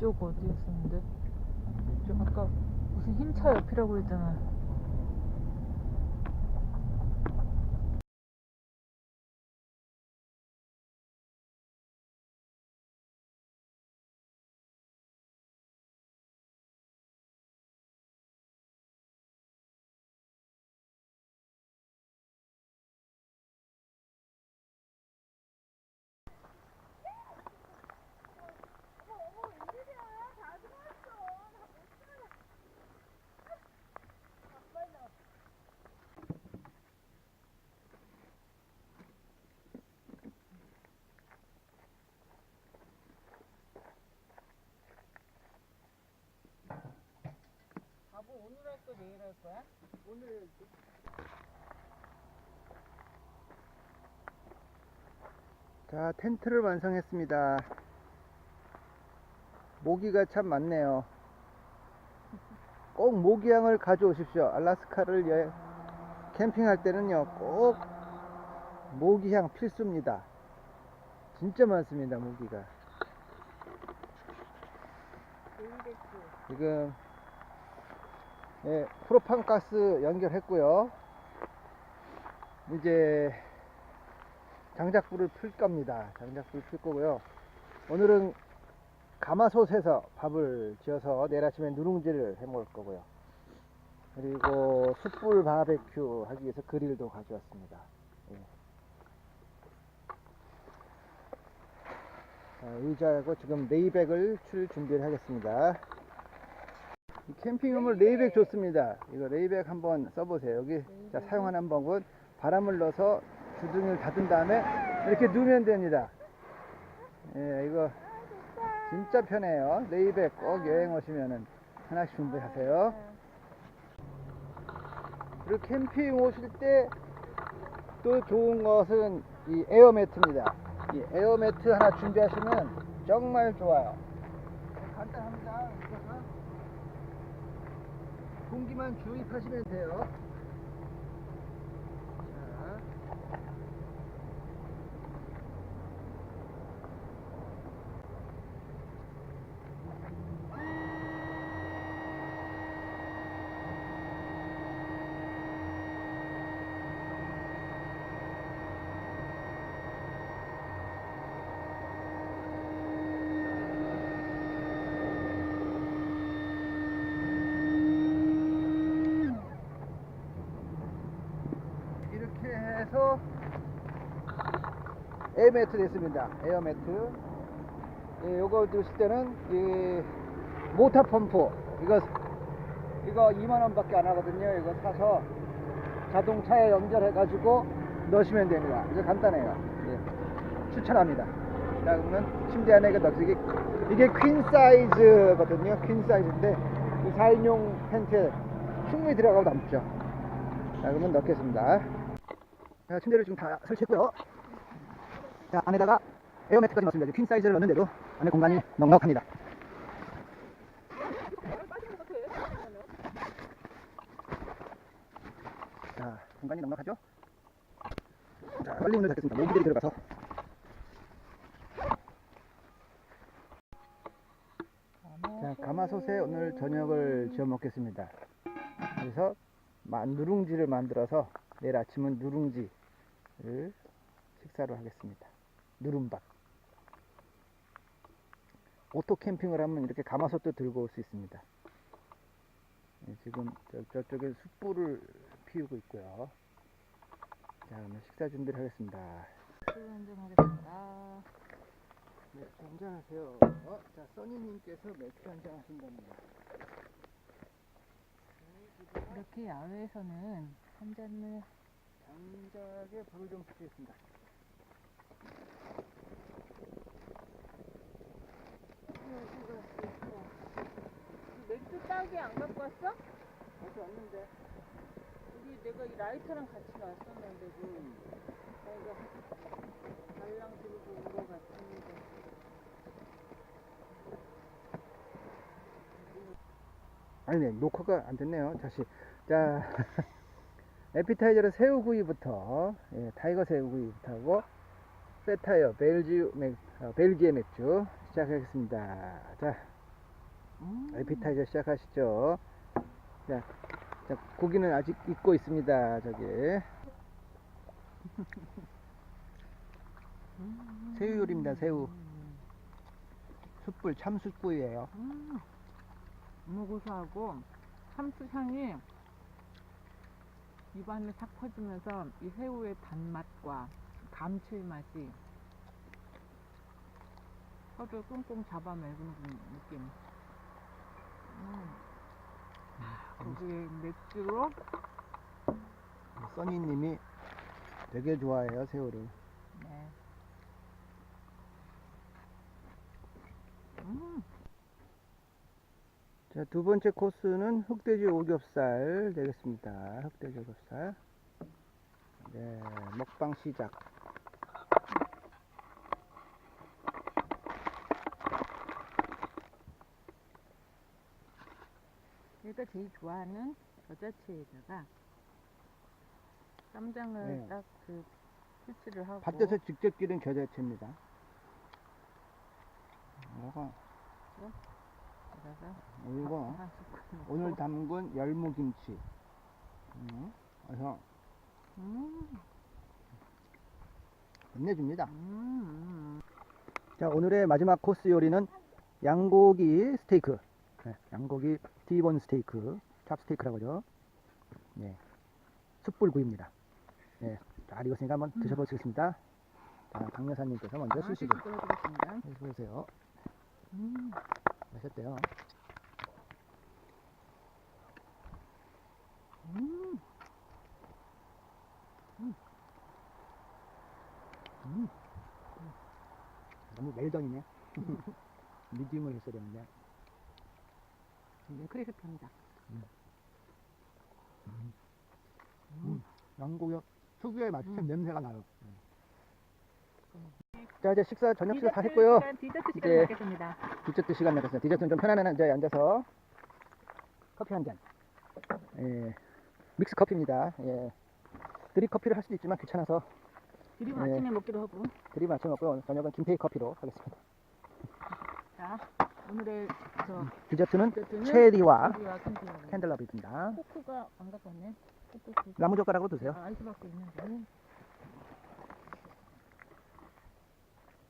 이쪽 어디였었는데? 이쪽 아까 무슨 흰차 옆이라고 그랬잖아. 거 내일 할 거야? 오늘 자, 텐트를 완성했습니다. 모기가 참 많네요. 꼭 모기향을 가져오십시오. 알라스카를 여행, 캠핑할 때는요, 꼭 모기향 필수입니다. 진짜 많습니다, 모기가. 지금, 예, 프로판 가스 연결했고요. 이제, 장작불을 필 겁니다. 장작불 필 거고요. 오늘은 가마솥에서 밥을 지어서 내일 아침에 누룽지를 해 먹을 거고요. 그리고 숯불 바베큐 하기 위해서 그릴도 가져왔습니다. 예. 자, 의자하고 지금 레이백을 출 준비를 하겠습니다. 이 캠핑용을 레이백 좋습니다. 이거 레이백 한번 써보세요. 여기 자, 사용하는 방법은 바람을 넣어서 주둥이를 닫은 다음에 이렇게 누우면 됩니다. 예, 이거 진짜 편해요. 레이백 꼭 여행 오시면은 하나씩 준비하세요. 그리고 캠핑 오실 때 또 좋은 것은 이 에어 매트입니다. 이 에어 매트 하나 준비하시면 정말 좋아요. 간단합니다. 공기만 주입하시면 돼요. 자. 이렇게 해서 에어매트 됐습니다. 에어매트. 예, 요거 드실 때는 이 모터 펌프 이거 이거 2만 원밖에 안 하거든요. 이거 사서 자동차에 연결해 가지고 넣으시면 됩니다. 이거 간단해요. 예, 추천합니다. 자 그러면 침대 안에 이거 넣기 이게 퀸 사이즈거든요. 퀸 사이즈인데 이 4인용 텐트에 충분히 들어가고 남죠. 자 그러면 넣겠습니다. 자, 침대를 지금 다 설치했고요. 자, 안에다가 에어매트까지 넣습니다. 퀸 사이즈를 넣는데도 안에 공간이 넉넉합니다. 자, 공간이 넉넉하죠? 자, 빨리 문을 닫겠습니다. 모기들이 들어가서. 자, 가마솥에 오늘 저녁을 지어 먹겠습니다. 그래서 마- 누룽지를 만들어서 내일 아침은 누룽지를 식사로 하겠습니다. 누룽밥. 오토 캠핑을 하면 이렇게 가마솥도 들고 올 수 있습니다. 네, 지금 저, 저쪽에 숯불을 피우고 있고요. 자, 그러면 식사 준비를 하겠습니다. 술 한잔 하겠습니다. 맥주 한잔 하세요. 어, 자, 써니님께서 맥주 한잔 하신답니다. 이렇게 야외에서는 한 잔을 장작에 불을 좀 붙이겠습니다. 따기 안 갖고 왔어? 어제 왔는데. 우리 내가 이 라이터랑 같이 왔었는데 그 내가 달랑 들고 온 거 같은데 아니, 네, 녹화가 안 됐네요. 다시. 자, 에피타이저로 새우구이부터, 예, 타이거 새우구이부터 하고, 페타이어, 벨지우 맥, 어, 벨기에 맥주 시작하겠습니다. 자, 음. 에피타이저 시작하시죠. 자, 자, 고기는 아직 익고 있습니다. 저기. 음. 새우 요리입니다, 새우. 숯불, 참숯구이에요. 음. 너무 고소하고 참수 향이 입안에 싹 퍼지면서 이 새우의 단맛과 감칠맛이 혀를 꽁꽁 잡아매는 느낌. 음. 거기에 맥주로 써니님이 되게 좋아해요, 새우를. 네. 음. 자, 두 번째 코스는 흑돼지 오겹살 되겠습니다. 흑돼지 오겹살. 네, 먹방 시작. 얘가 제일 좋아하는 겨자채에다가 쌈장을 네. 딱그 설치를 하고 밭에서 직접 기른 겨자채입니다. 한 숟갈 넣고. 오늘 담근 열무김치. 음, 그래서 음, 끝내줍니다. 음, 자, 오늘의 마지막 코스 요리는 양고기 스테이크. 네, 양고기 T본 스테이크, 찹스테이크라고 하죠. 네, 숯불구이입니다. 네, 잘 익었으니까 한번 드셔보시겠습니다. 자, 강 여사님께서 먼저 아, 쓰시고 시식을 해보겠습니다. 해보세요. 음, 하셨대요. 음, 음. 너무 웰던이네. 미디움을 했어야 되는데. 굉장히 크리스피합니다. 음. 양고기 특유의 맛이 음. 냄새가 나요. 자, 이제 식사, 저녁 식사 다 했고요. 시간, 디저트 시간 이제 갖겠습니다. 디저트 시간 나겠습니다. 디저트는 좀 편안한 앉아에 앉아서 커피 한 잔. 예, 믹스 커피입니다. 예. 드립 커피를 할 수도 있지만 귀찮아서 드립 네. 아침에 먹기도 하고. 드립 맞춰 먹고요. 오늘 저녁은 김태희 커피로 하겠습니다. 자, 오늘의 저 디저트는 디저트는 체리와. 캔들러비입니다. 포크가 안 갖고 왔네. 포크 그- 나무젓가락으로 드세요. 아, 아이스박스 있는데.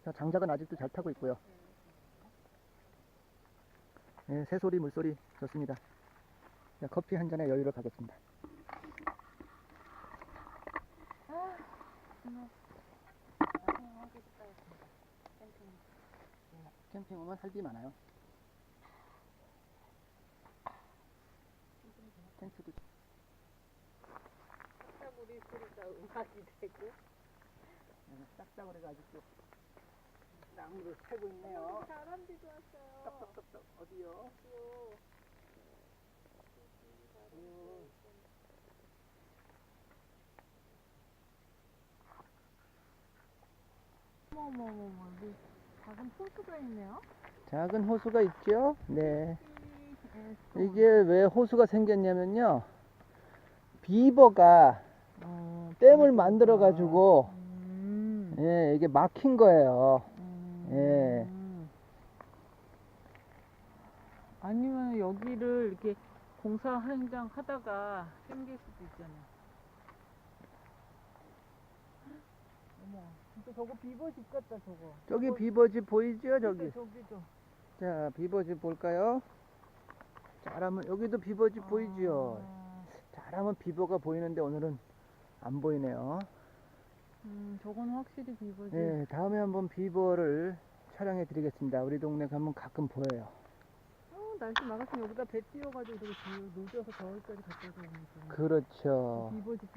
자, 장작은 아직도 잘 타고 있고요. 예, 새소리, 물소리 좋습니다. 자, 커피 한 잔에 여유를 가겠습니다. 캠핑 오면 할 일이 많아요. 텐트도 우리 소리가 음악이 되고. 예, 싹싹거리가 아직도 나무를 패고 있네요. 바람비도 왔어요. 떡떡떡떡 어디요? 음. 어머머머머, 여기 작은 포수가 있네요. 작은 호수가 있죠? 네. 이 이게 왜 호수가 생겼냐면요. 비버가 어, 댐을 만들어 가지고 음, 예, 이게 막힌 거예요. 음, 예. 음. 아니면 여기를 이렇게 공사 현장 하다가 생길 수도 있잖아요. 어머, 진짜 저거 비버집 같다 저거. 저기 비버집 보이죠? 저기. 저기도. 자, 비버집 볼까요? 잘하면 여기도 비버집 보이죠? 아, 잘하면 비버가 보이는데 오늘은 안 보이네요. 음, 저건 확실히 비버집. 네, 다음에 한번 비버를 촬영해 드리겠습니다. 우리 동네 가면 가끔 보여요. 어, 날씨 막았으면 여기다 배 띄워가지고 되게 뒤로 늦어서 겨울까지 갖다 주는 거. 그렇죠. 비버집